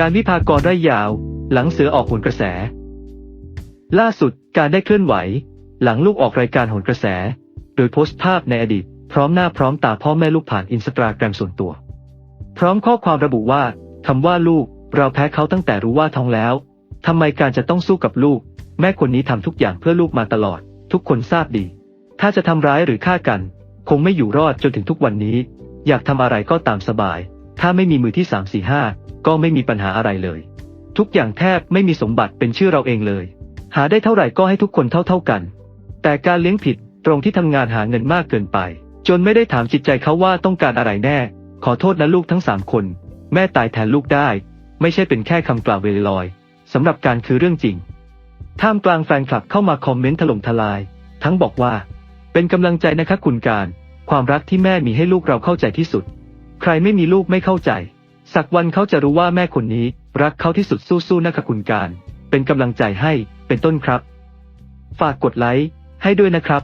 การวิพากรไร่ยาว หลังเสือออกหนกระแส ล่าสุดการได้เคลื่อนไหว หลังลูกออกรายการหนกระแส โดยโพสต์ภาพในอดีต พร้อมหน้าพร้อมตาพ่อแม่ลูกผ่านอินสตาแกรมส่วนตัว พร้อมข้อความระบุว่าคำว่าลูก เราแพ้เขาตั้งแต่รู้ว่าท้องแล้วทำไมการจะต้องสู้กับลูก แม่คนนี้ทำทุกอย่างเพื่อลูกมาตลอด ทุกคนทราบดี ถ้าจะทำร้ายหรือฆ่ากัน คงไม่อยู่รอดจนถึงทุกวันนี้ อยากทำอะไรก็ตามสบาย ถ้าไม่มีมือที่สามสี่ห้าก็ไม่มีปัญหาอะไรเลย ทุกอย่างแทบไม่มีสมบัติเป็นชื่อเราเองเลย หาได้เท่าไหร่ก็ให้ทุกคนเท่าๆกัน แต่การเลี้ยงผิดตรงที่ทำงานหาเงินมากเกินไป จนไม่ได้ถามจิตใจเขาว่าต้องการอะไรแน่ ขอโทษนะลูกทั้งสามคน แม่ตายแทนลูกได้ ไม่ใช่เป็นแค่คำกล่าวเวลอยสำหรับการคือเรื่องจริง ท่ามกลางแฟนคลับเข้ามาคอมเมนต์ถล่มทลาย ทั้งบอกว่า เป็นกำลังใจนะคะคุณการ ความรักที่แม่มีให้ลูกเราเข้าใจที่สุด ใครไม่มีลูกไม่เข้าใจ สักวันเขาจะรู้ว่าแม่คนนี้ รักเขาที่สุดสู้ๆนะคะคุณการ เป็นกำลังใจให้เป็นต้นครับ ฝากกดไลค์ให้ด้วยนะครับ